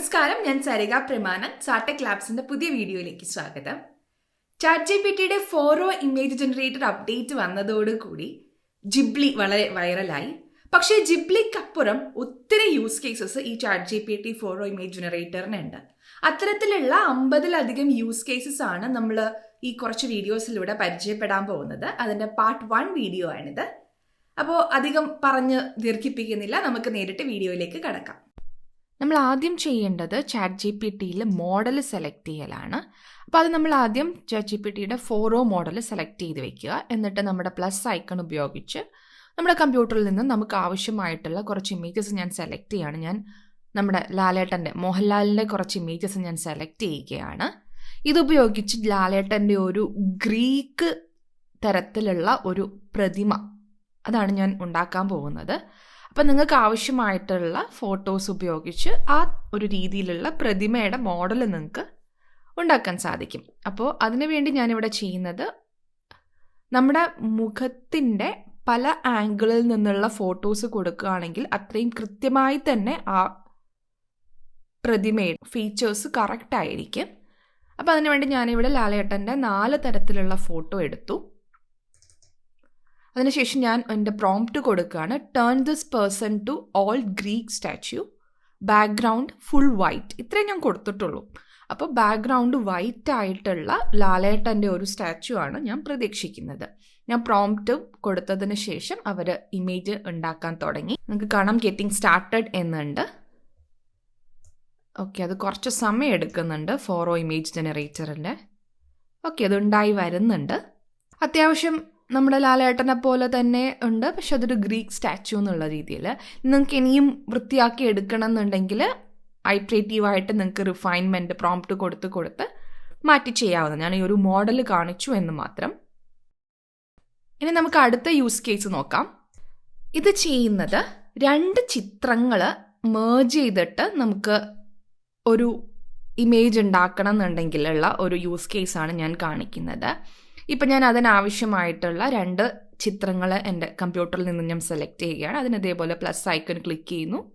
നമസ്കാരം ഞാൻ സരിക പ്രമാണൻ. സാടെക് ലാബ്സിന്റെ പുതിയ വീഡിയോയിലേക്ക് സ്വാഗതം. ചാറ്റ് ജി പി ടിയുടെ ഫോറോ ഇമേജ് ജനറേറ്റർ അപ്ഡേറ്റ് വന്നതോടുകൂടി ജിബ്ലി വളരെ വൈറലായി. പക്ഷേ ജിബ്ലിക്കപ്പുറം ഒത്തിരി യൂസ് കേസസ് ഈ chat G P T four o image ജനറേറ്ററിനുണ്ട്. അത്തരത്തിലുള്ള അമ്പതിലധികം യൂസ് കേസസ് ആണ് നമ്മൾ ഈ കുറച്ച് വീഡിയോസിലൂടെ പരിചയപ്പെടാൻ പോകുന്നത്. അതിന്റെ പാർട്ട് വൺ വീഡിയോ ആണിത്. അപ്പോൾ അധികം പറഞ്ഞ് ദീർഘിപ്പിക്കുന്നില്ല. നമുക്ക് നേരിട്ട് വീഡിയോയിലേക്ക് കടക്കാം. നമ്മൾ ആദ്യം ചെയ്യേണ്ടത് ചാറ്റ് ജി പി ടിയിൽ മോഡൽ സെലക്ട് ചെയ്യലാണ്. അപ്പോൾ അത് നമ്മൾ ആദ്യം ചാറ്റ് ജി പി ടിയുടെ ഫോറോ മോഡൽ സെലക്ട് ചെയ്ത് വെക്കുക. എന്നിട്ട് നമ്മുടെ പ്ലസ് ഐക്കൺ ഉപയോഗിച്ച് നമ്മുടെ കമ്പ്യൂട്ടറിൽ നിന്ന് നമുക്ക് ആവശ്യമായിട്ടുള്ള കുറച്ച് ഇമേജസ് ഞാൻ സെലക്ട് ചെയ്യാണ്. ഞാൻ നമ്മുടെ ലാലേട്ടന്റെ മോഹൻലാലിന്റെ കുറച്ച് ഇമേജസ് ഞാൻ സെലക്ട് ചെയ്യുകയാണ്. ഇതുപയോഗിച്ച് ലാലേട്ടന്റെ ഒരു ഗ്രീക്ക് തരത്തിലുള്ള ഒരു പ്രതിമ അതാണ് ഞാൻ ഉണ്ടാക്കാൻ പോകുന്നത്. അപ്പം നിങ്ങൾക്ക് ആവശ്യമായിട്ടുള്ള ഫോട്ടോസ് ഉപയോഗിച്ച് ആ ഒരു രീതിയിലുള്ള പ്രതിമയുടെ മോഡൽ നിങ്ങൾക്ക് ഉണ്ടാക്കാൻ സാധിക്കും. അപ്പോൾ അതിനുവേണ്ടി ഞാനിവിടെ ചെയ്യുന്നത് നമ്മുടെ മുഖത്തിന്റെ പല ആംഗിളിൽ നിന്നുള്ള ഫോട്ടോസ് കൊടുക്കുകയാണെങ്കിൽ അത്രയും കൃത്യമായി തന്നെ ആ പ്രതിമയുടെ ഫീച്ചേഴ്സ് കറക്റ്റ് ആയിരിക്കും. അപ്പോൾ അതിനുവേണ്ടി ഞാനിവിടെ ലാലേട്ടന്റെ നാല് തരത്തിലുള്ള ഫോട്ടോ എടുത്തു. അതിനുശേഷം ഞാൻ എന്റെ പ്രോംപ്റ്റ് കൊടുക്കുകയാണ്. Turn this person to all Greek statue background full white ഇത്രയും ഞാൻ കൊടുത്തിട്ടുള്ളൂ. അപ്പോൾ ബാക്ക്ഗ്രൗണ്ട് വൈറ്റ് ആയിട്ടുള്ള ലാലേട്ടന്റെ ഒരു സ്റ്റാച്യു ആണ് ഞാൻ പ്രതീക്ഷിക്കുന്നത്. ഞാൻ പ്രോംപ്റ്റ് കൊടുത്തതിന് ശേഷം അവർ ഇമേജ് ഉണ്ടാക്കാൻ തുടങ്ങി. നമുക്ക് കാണാം ഗെറ്റിംഗ് സ്റ്റാർട്ടഡ് എന്നുണ്ട്. ഓക്കെ അത് കുറച്ച് സമയം എടുക്കുന്നുണ്ട് ഫോറോ ഇമേജ് ജനറേറ്ററിന്റെ ഓക്കെ അത് ഉണ്ടായി വരുന്നുണ്ട്. അത്യാവശ്യം നമ്മുടെ ലാലേട്ടനെ പോലെ തന്നെ ഉണ്ട്. പക്ഷെ അതൊരു ഗ്രീക്ക് സ്റ്റാച്ചു എന്നുള്ള രീതിയിൽ. നിങ്ങൾക്ക് ഇനിയും വൃത്തിയാക്കി എടുക്കണം എന്നുണ്ടെങ്കിൽ ഐട്രേറ്റീവായിട്ട് നിങ്ങൾക്ക് റിഫൈൻമെന്റ് പ്രോംപ്റ്റ് കൊടുത്ത് കൊടുത്ത് മാറ്റി ചെയ്യാവുന്ന ഞാൻ ഈ ഒരു മോഡൽ കാണിച്ചു എന്ന് മാത്രം. ഇനി നമുക്ക് അടുത്ത യൂസ് കേസ് നോക്കാം. ഇത് ചെയ്യുന്നത് രണ്ട് ചിത്രങ്ങൾ മേജ് ചെയ്തിട്ട് നമുക്ക് ഒരു ഇമേജ് ഉണ്ടാക്കണം എന്നുണ്ടെങ്കിലുള്ള ഒരു യൂസ് കേസാണ് ഞാൻ കാണിക്കുന്നത്. ഇപ്പം ഞാൻ അതിനാവശ്യമായിട്ടുള്ള രണ്ട് ചിത്രങ്ങൾ എന്റെ കമ്പ്യൂട്ടറിൽ നിന്ന് ഞാൻ സെലക്ട് ചെയ്യുകയാണ്. അതിന് ഇതേപോലെ പ്ലസ് ഐക്കൺ ക്ലിക്ക് ചെയ്യുന്നു.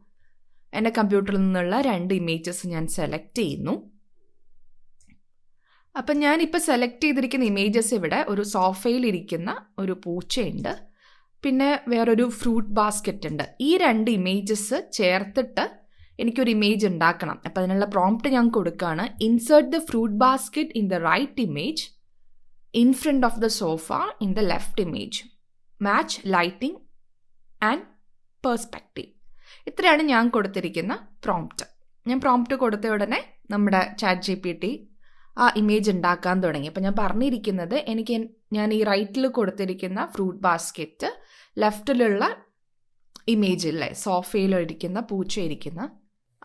എന്റെ കമ്പ്യൂട്ടറിൽ നിന്നുള്ള രണ്ട് ഇമേജസ് ഞാൻ സെലക്ട് ചെയ്യുന്നു. അപ്പം ഞാനിപ്പോൾ സെലക്ട് ചെയ്തിരിക്കുന്ന ഇമേജസ് ഇവിടെ ഒരു സോഫയിൽ ഇരിക്കുന്ന ഒരു പൂച്ചയുണ്ട്. പിന്നെ വേറൊരു ഫ്രൂട്ട് ബാസ്ക്കറ്റ് ഉണ്ട്. ഈ രണ്ട് ഇമേജസ് ചേർത്തിട്ട് എനിക്കൊരു ഇമേജ് ഉണ്ടാക്കണം. അപ്പം അതിനുള്ള പ്രോംപ്റ്റ് ഞാൻ കൊടുക്കുകയാണ്. Insert the fruit basket in the right image in front of the sofa in the left image. Match lighting and perspective. ഇത്രയാണ് ഞാൻ കൊടുത്തിരിക്കുന്ന പ്രോംപ്റ്റ് ഞാൻ പ്രോംപ്റ്റ് കൊടുത്ത ഉടനെ നമ്മുടെ ചാറ്റ് ജി പി ടി ആ ഇമേജ് ഉണ്ടാക്കാൻ തുടങ്ങി അപ്പം ഞാൻ പറഞ്ഞിരിക്കുന്നത് എനിക്ക് ഞാൻ ഈ റൈറ്റിൽ കൊടുത്തിരിക്കുന്ന ഫ്രൂട്ട് ബാസ്ക്കറ്റ് ലെഫ്റ്റിലുള്ള ഇമേജ് ഇല്ലേ സോഫയിലിരിക്കുന്ന പൂച്ച ഇരിക്കുന്ന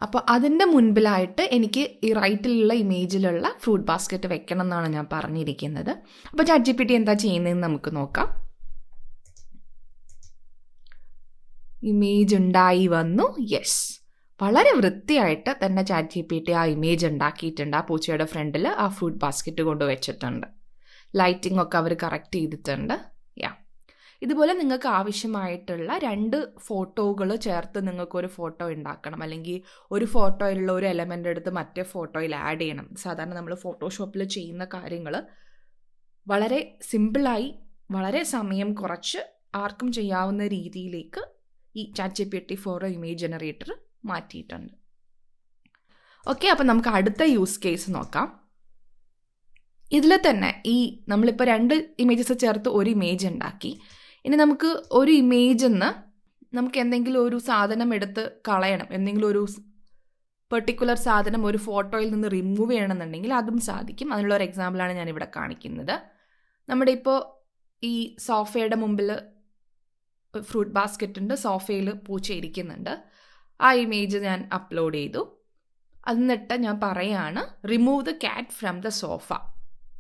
അപ്പോൾ അതിന്റെ മുൻപിലായിട്ട് എനിക്ക് ഈ റൈറ്റിലുള്ള ഇമേജിലുള്ള ഫ്രൂട്ട് ബാസ്ക്കറ്റ് വെക്കണം എന്നാണ് ഞാൻ പറഞ്ഞിരിക്കുന്നത്. അപ്പോൾ ചാറ്റ് ജി പി ടി എന്താ ചെയ്യുന്നതെന്ന് നമുക്ക് നോക്കാം. ഇമേജ് ഉണ്ടായി വന്നു. യെസ് വളരെ വൃത്തിയായിട്ട് തന്നെ ചാറ്റ് ജി പി ടി ആ ഇമേജ് ഉണ്ടാക്കിയിട്ടുണ്ട്. ആ പൂച്ചയുടെ ഫ്രണ്ടിൽ ആ ഫ്രൂട്ട് ബാസ്ക്കറ്റ് കൊണ്ട് വെച്ചിട്ടുണ്ട്. ലൈറ്റിംഗ് ഒക്കെ അവർ കറക്റ്റ് ചെയ്തിട്ടുണ്ട്. ഇതുപോലെ നിങ്ങൾക്ക് ആവശ്യമായിട്ടുള്ള രണ്ട് ഫോട്ടോകൾ ചേർത്ത് നിങ്ങൾക്ക് ഒരു ഫോട്ടോ ഉണ്ടാക്കണം. അല്ലെങ്കിൽ ഒരു ഫോട്ടോയിലുള്ള ഒരു എലമെന്റ് എടുത്ത് മറ്റേ ഫോട്ടോയിൽ ആഡ് ചെയ്യണം. സാധാരണ നമ്മൾ ഫോട്ടോഷോപ്പിൽ ചെയ്യുന്ന കാര്യങ്ങൾ വളരെ സിമ്പിളായി വളരെ സമയം കുറച്ച് ആർക്കും ചെയ്യാവുന്ന രീതിയിലേക്ക് ഈ chat G P T four image generator മാറ്റിയിട്ടുണ്ട്. ഓക്കെ അപ്പം നമുക്ക് അടുത്ത യൂസ് കേസ് നോക്കാം. ഇതിൽ തന്നെ ഈ നമ്മളിപ്പോൾ രണ്ട് ഇമേജസ് ചേർത്ത് ഒരു ഇമേജ് ഉണ്ടാക്കി. ഇനി നമുക്ക് ഒരു ഇമേജിൽ നിന്ന് നമുക്ക് എന്തെങ്കിലും ഒരു സാധനം എടുത്ത് കളയണം. എന്തെങ്കിലും ഒരു പെർട്ടിക്കുലർ സാധനം ഒരു ഫോട്ടോയിൽ നിന്ന് റിമൂവ് ചെയ്യണമെന്നുണ്ടെങ്കിൽ അതും സാധിക്കും. അതിനുള്ള ഒരു എക്സാമ്പിളാണ് ഞാൻ ഇവിടെ കാണിക്കുന്നത്. നമ്മുടെ ഇപ്പോൾ ഈ സോഫയുടെ മുമ്പിൽ ഫ്രൂട്ട് ബാസ്ക്കറ്റ് ഉണ്ട്. സോഫയിൽ പൂച്ച ഇരിക്കുന്നുണ്ട്. ആ ഇമേജ് ഞാൻ അപ്ലോഡ് ചെയ്തു. എന്നിട്ട് ഞാൻ പറയാണ് remove the cat from the sofa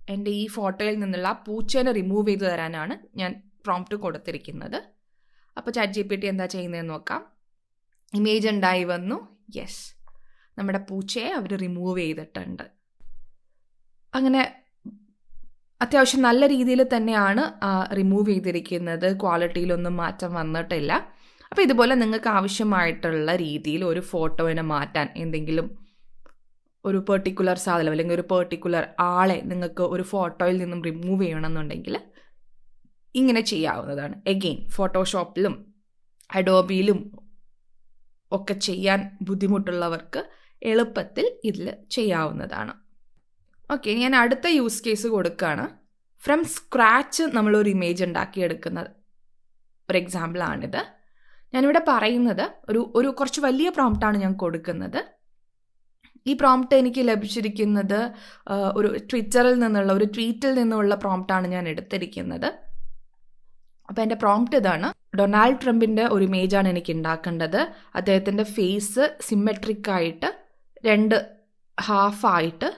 എന്റെ ഈ ഫോട്ടോയിൽ നിന്നുള്ള പൂച്ചേനെ റിമൂവ് ചെയ്തു തരാനാണ് ഞാൻ പ്രോംപ്റ്റ് കൊടുത്തിരിക്കുന്നത്. അപ്പോൾ ചാറ്റ് ജി പി ടി എന്താ ചെയ്യുന്നതെന്ന് നോക്കാം. ഇമേജ് ഉണ്ടായി വന്നു. യെസ് നമ്മുടെ പൂച്ചയെ അവർ റിമൂവ് ചെയ്തിട്ടുണ്ട്. അങ്ങനെ അത്യാവശ്യം നല്ല രീതിയിൽ തന്നെയാണ് റിമൂവ് ചെയ്തിരിക്കുന്നത്. ക്വാളിറ്റിയിലൊന്നും മാറ്റം വന്നിട്ടില്ല. അപ്പോൾ ഇതുപോലെ നിങ്ങൾക്ക് ആവശ്യമായിട്ടുള്ള രീതിയിൽ ഒരു ഫോട്ടോയിനെ മാറ്റാൻ എന്തെങ്കിലും ഒരു പെർട്ടിക്കുലർ സാധനം അല്ലെങ്കിൽ ഒരു പെർട്ടിക്കുലർ ആളെ നിങ്ങൾക്ക് ഒരു ഫോട്ടോയിൽ നിന്നും റിമൂവ് ചെയ്യണമെന്നുണ്ടെങ്കിൽ ഇങ്ങനെ ചെയ്യാവുന്നതാണ്. എഗെയിൻ ഫോട്ടോഷോപ്പിലും അഡോബിയിലും ഒക്കെ ചെയ്യാൻ ബുദ്ധിമുട്ടുള്ളവർക്ക് എളുപ്പത്തിൽ ഇതിൽ ചെയ്യാവുന്നതാണ്. ഓക്കെ ഞാൻ അടുത്ത യൂസ് കേസ് കൊടുക്കുകയാണ് ഫ്രം സ്ക്രാച്ച് നമ്മളൊരു ഇമേജ് ഉണ്ടാക്കിയെടുക്കുന്നത്. ഒരു എക്സാമ്പിളാണിത് ഞാനിവിടെ പറയുന്നത് ഒരു ഒരു കുറച്ച് വലിയ പ്രോംപ്റ്റാണ് ഞാൻ കൊടുക്കുന്നത്. ഈ പ്രോംപ്റ്റ് എനിക്ക് ലഭിച്ചിരിക്കുന്നത് ഒരു ട്വിറ്ററിൽ നിന്നുള്ള ഒരു ട്വീറ്റിൽ നിന്നുള്ള പ്രോംപ്റ്റാണ് ഞാൻ എടുത്തിരിക്കുന്നത്. അപ്പോൾ എന്റെ പ്രോംപ്റ്റ് ഇതാണ്. ഡൊണാൾഡ് ട്രംപിന്റെ ഒരു ഇമേജാണ് എനിക്ക് ഉണ്ടാക്കേണ്ടത് അദ്ദേഹത്തിന്റെ ഫേസ് സിമ്മെട്രിക്കായിട്ട് രണ്ട് ഹാഫായിട്ട്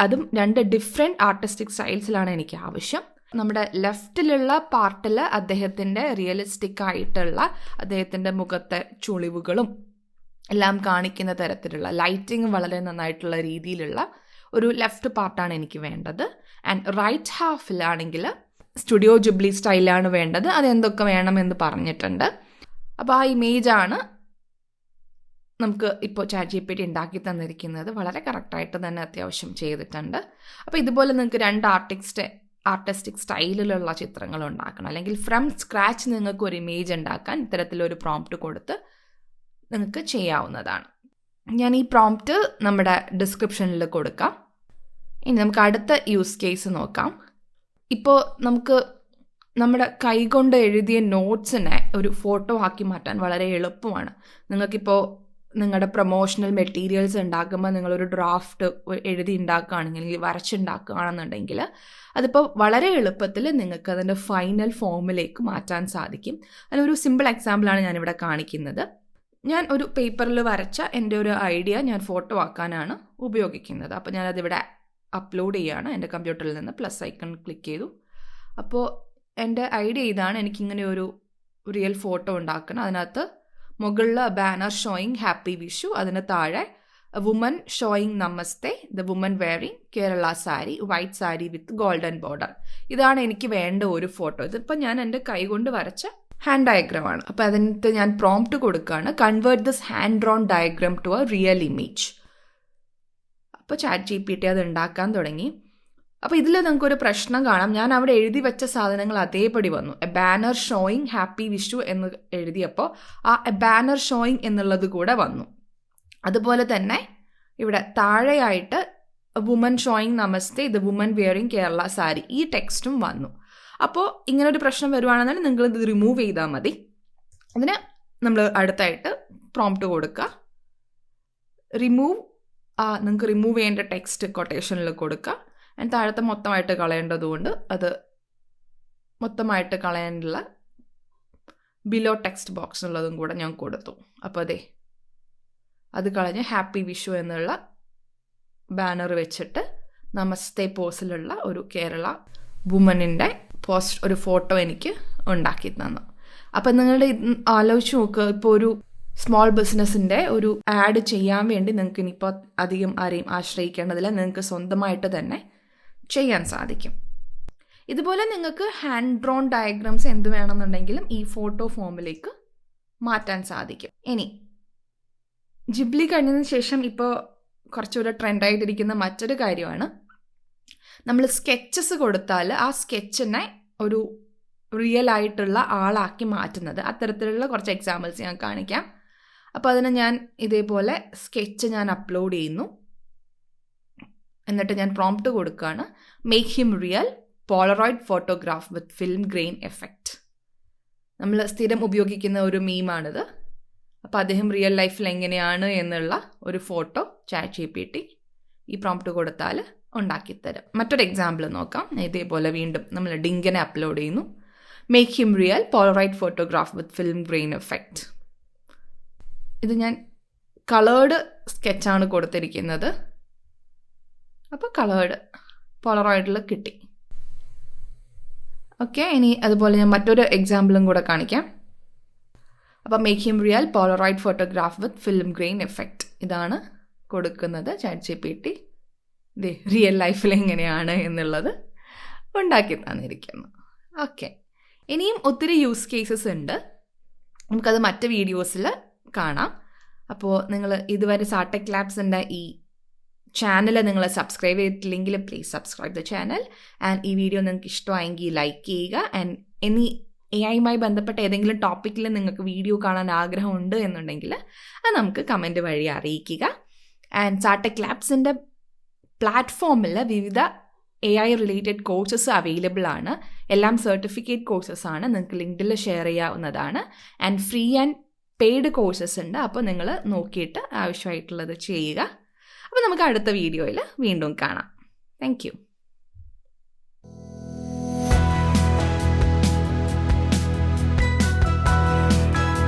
അതും രണ്ട് ഡിഫറെന്റ് ആർട്ടിസ്റ്റിക് സ്റ്റൈൽസിലാണ് എനിക്ക് ആവശ്യം. നമ്മുടെ ലെഫ്റ്റിലുള്ള പാർട്ടിൽ അദ്ദേഹത്തിന്റെ റിയലിസ്റ്റിക് ആയിട്ടുള്ള അദ്ദേഹത്തിന്റെ മുഖത്തെ ചുളിവുകളും എല്ലാം കാണിക്കുന്ന തരത്തിലുള്ള ലൈറ്റിംഗ് വളരെ നന്നായിട്ടുള്ള രീതിയിലുള്ള ഒരു ലെഫ്റ്റ് പാർട്ടാണ് എനിക്ക് വേണ്ടത്. ആൻഡ് റൈറ്റ് ഹാഫിലാണെങ്കിൽ സ്റ്റുഡിയോ ജുബ്ലി സ്റ്റൈലാണ് വേണ്ടത്. അതെന്തൊക്കെ വേണമെന്ന് പറഞ്ഞിട്ടുണ്ട്. അപ്പോൾ ആ ഇമേജാണ് നമുക്ക് ഇപ്പോൾ ചാറ്റ് ജി പി ടി ഉണ്ടാക്കി തന്നിരിക്കുന്നത്. വളരെ കറക്റ്റായിട്ട് തന്നെ അത്യാവശ്യം ചെയ്തിട്ടുണ്ട്. അപ്പോൾ ഇതുപോലെ നിങ്ങൾക്ക് രണ്ട് ആർട്ടിസ്റ്റ് ആർട്ടിസ്റ്റിക് സ്റ്റൈലിലുള്ള ചിത്രങ്ങൾ ഉണ്ടാക്കണം. അല്ലെങ്കിൽ ഫ്രം സ്ക്രാച്ച് നിങ്ങൾക്ക് ഒരു ഇമേജ് ഉണ്ടാക്കാൻ ഇത്തരത്തിലൊരു പ്രോംപ്റ്റ് കൊടുത്ത് നിങ്ങൾക്ക് ചെയ്യാവുന്നതാണ്. ഞാൻ ഈ പ്രോംപ്റ്റ് നമ്മുടെ ഡിസ്ക്രിപ്ഷനിൽ കൊടുക്കാം. ഇനി നമുക്ക് അടുത്ത യൂസ് കേസ് നോക്കാം. ഇപ്പോൾ നമുക്ക് നമ്മുടെ കൈകൊണ്ട് എഴുതിയ നോട്ട്സിനെ ഒരു ഫോട്ടോ ആക്കി മാറ്റാൻ വളരെ എളുപ്പമാണ്. നിങ്ങൾക്കിപ്പോൾ നിങ്ങളുടെ പ്രൊമോഷണൽ മെറ്റീരിയൽസ് ഉണ്ടാക്കുമ്പോൾ നിങ്ങളൊരു ഡ്രാഫ്റ്റ് എഴുതി ഉണ്ടാക്കുകയാണെങ്കിൽ വരച്ചുണ്ടാക്കുകയാണെന്നുണ്ടെങ്കിൽ അതിപ്പോൾ വളരെ എളുപ്പത്തിൽ നിങ്ങൾക്ക് അതിന്റെ ഫൈനൽ ഫോമിലേക്ക് മാറ്റാൻ സാധിക്കും. അതിനൊരു സിമ്പിൾ എക്സാമ്പിളാണ് ഞാനിവിടെ കാണിക്കുന്നത്. ഞാൻ ഒരു പേപ്പറിൽ വരച്ച എന്റെ ഒരു ഐഡിയ ഞാൻ ഫോട്ടോ ആക്കാനാണ് ഉപയോഗിക്കുന്നത്. അപ്പോൾ ഞാനതിവിടെ അപ്ലോഡ് ചെയ്യുകയാണ് എന്റെ കമ്പ്യൂട്ടറിൽ നിന്ന് പ്ലസ് ഐക്കൺ ക്ലിക്ക് ചെയ്തു. അപ്പോൾ എന്റെ ഐഡിയ ഇതാണ്. എനിക്കിങ്ങനെ ഒരു റിയൽ ഫോട്ടോ ഉണ്ടാക്കണം. അതിനകത്ത് മുകളിൽ ബാനർ ഷോയിങ് ഹാപ്പി വിഷു. അതിന് താഴെ woman showing namaste the woman wearing Kerala sari white sari with golden border ഇതാണ് എനിക്ക് വേണ്ട ഒരു ഫോട്ടോ ഇതിപ്പോൾ ഞാൻ എന്റെ കൈ കൊണ്ട് വരച്ച ഹാൻഡ് ഡയഗ്രാം ആണ്. അപ്പോൾ അതിനകത്ത് ഞാൻ പ്രോംപ്റ്റ് കൊടുക്കുകയാണ് convert this hand drawn diagram to a real image അപ്പോൾ ചാറ്റ് ജി പി ടി അത് ഉണ്ടാക്കാൻ തുടങ്ങി. അപ്പോൾ ഇതിൽ നമുക്കൊരു പ്രശ്നം കാണാം. ഞാൻ അവിടെ എഴുതി വെച്ച സാധനങ്ങൾ അതേപടി വന്നു. A banner showing happy Vishu എന്ന് എഴുതിയപ്പോൾ ആ എ ബാനർ ഷോയിങ് എന്നുള്ളത് കൂടെ വന്നു. അതുപോലെ തന്നെ ഇവിടെ താഴെയായിട്ട് വുമൻ ഷോയിങ് നമസ്തേ ഇത് വുമൻ വെയറിങ് കേരള സാരി ഈ ടെക്സ്റ്റും വന്നു. അപ്പോൾ ഇങ്ങനെ ഒരു പ്രശ്നം വരുവാണെന്നുണ്ടെങ്കിൽ നിങ്ങൾ ഇത് റിമൂവ് ചെയ്താൽ മതി. അതിന് നമ്മൾ അടുത്തായിട്ട് പ്രോംപ്റ്റ് കൊടുക്കുക റിമൂവ് ആ നിങ്ങൾക്ക് റിമൂവ് ചെയ്യേണ്ട ടെക്സ്റ്റ് കൊട്ടേഷനിൽ കൊടുക്കുക ആൻഡ് താഴത്തെ മൊത്തമായിട്ട് കളയേണ്ടതുകൊണ്ട് അത് മൊത്തമായിട്ട് കളയാനുള്ള ബിലോ ടെക്സ്റ്റ് ബോക്സ് ഉള്ളതും കൂടെ ഞാൻ കൊടുത്തു. അപ്പോൾ അതെ അത് കളഞ്ഞ് ഹാപ്പി വിഷു എന്നുള്ള ബാനർ വെച്ചിട്ട് നമസ്തേ പോസിലുള്ള ഒരു കേരള വുമനിന്റെ പോസ്റ്റ് ഒരു ഫോട്ടോ എനിക്ക് ഉണ്ടാക്കി തന്നു. അപ്പം നിങ്ങളുടെ ആലോചിച്ച് നോക്കുക ഇപ്പോൾ ഒരു സ്മോൾ ബിസിനസ്സിന്റെ ഒരു ആഡ് ചെയ്യാൻ വേണ്ടി നിങ്ങൾക്ക് ഇനിയിപ്പോൾ അധികം ആരെയും ആശ്രയിക്കേണ്ടതില്ല. നിങ്ങൾക്ക് സ്വന്തമായിട്ട് തന്നെ ചെയ്യാൻ സാധിക്കും. ഇതുപോലെ നിങ്ങൾക്ക് ഹാൻഡ് ഡ്രോൺ ഡയഗ്രാംസ് എന്ത് വേണമെന്നുണ്ടെങ്കിലും ഈ ഫോട്ടോ ഫോമിലേക്ക് മാറ്റാൻ സാധിക്കും. ഇനി ജിബ്ലി കഴിഞ്ഞതിന് ശേഷം ഇപ്പോൾ കുറച്ചുകൂടെ ട്രെൻഡായിട്ടിരിക്കുന്ന മറ്റൊരു കാര്യമാണ്. നമ്മൾ സ്കെച്ചസ് കൊടുത്താൽ ആ സ്കെച്ചിനെ ഒരു റിയൽ ആയിട്ടുള്ള ആളാക്കി മാറ്റുന്നത്. അത്തരത്തിലുള്ള കുറച്ച് എക്സാമ്പിൾസ് ഞാൻ കാണിക്കാം. അപ്പോൾ അതിനെ ഞാൻ ഇതേപോലെ സ്കെച്ച് ഞാൻ അപ്ലോഡ് ചെയ്യുന്നു. എന്നിട്ട് ഞാൻ പ്രോംപ്റ്റ് കൊടുക്കുകയാണ് make him real polaroid photograph with film grain effect നമ്മൾ സ്ഥിരം ഉപയോഗിക്കുന്ന ഒരു മീമാണിത് അപ്പോൾ അദ്ദേഹം റിയൽ ലൈഫിൽ എങ്ങനെയാണ് എന്നുള്ള ഒരു photo chat G P T ഈ പ്രോംപ്റ്റ് കൊടുത്താൽ ഉണ്ടാക്കിത്തരും. മറ്റൊരു എക്സാമ്പിൾ നോക്കാം. ഇതേപോലെ വീണ്ടും നമ്മൾ ഡിങ്കനെ അപ്ലോഡ് ചെയ്യുന്നു. Make him real polaroid photograph with film grain effect ഇത് ഞാൻ കളേർഡ് സ്കെച്ചാണ് കൊടുത്തിരിക്കുന്നത്. അപ്പോൾ കളേർഡ് പോളറോയിഡിൽ കിട്ടി. ഓക്കെ ഇനി അതുപോലെ ഞാൻ മറ്റൊരു എക്സാമ്പിളും കൂടെ കാണിക്കാം. അപ്പോൾ make him real polaroid photograph with film grain effect ഇതാണ് കൊടുക്കുന്നത് chat G P T real ലൈഫിൽ എങ്ങനെയാണ് എന്നുള്ളത് ഉണ്ടാക്കി തന്നിരിക്കുന്നു. ഓക്കെ ഇനിയും ഒത്തിരി യൂസ് കേസസ് ഉണ്ട്. നമുക്കത് മറ്റ് വീഡിയോസിൽ കാണാം. അപ്പോൾ നിങ്ങൾ ഇതുവരെ സാടെക് ലാബ്സിന്റെ ഈ ചാനൽ നിങ്ങൾ സബ്സ്ക്രൈബ് ചെയ്തിട്ടില്ലെങ്കിൽ please subscribe the channel and ഈ വീഡിയോ നിങ്ങൾക്ക് ഇഷ്ടമായെങ്കിൽ ലൈക്ക് ചെയ്യുക. ആൻഡ് എനി എ ഐയുമായി ബന്ധപ്പെട്ട ഏതെങ്കിലും ടോപ്പിക്കിൽ നിങ്ങൾക്ക് വീഡിയോ കാണാൻ ആഗ്രഹമുണ്ട് എന്നുണ്ടെങ്കിൽ അത് നമുക്ക് കമന്റ് വഴി അറിയിക്കുക. ആൻഡ് സാർട്ടെക് ലാബ്സിന്റെ പ്ലാറ്റ്ഫോമിൽ വിവിധ A I related courses available ആണ്. എല്ലാം സർട്ടിഫിക്കറ്റ് കോഴ്സസ് ആണ്. നിങ്ങൾക്ക് ലിങ്ക്ഡിൽ ഷെയർ ചെയ്യാവുന്നതാണ്. And free and paid courses ഉണ്ട്. അപ്പോൾ നിങ്ങൾ നോക്കിയിട്ട് ആവശ്യമായിട്ടുള്ളത് ചെയ്യുക. അപ്പോൾ നമുക്ക് അടുത്ത വീഡിയോയിൽ വീണ്ടും കാണാം. താങ്ക്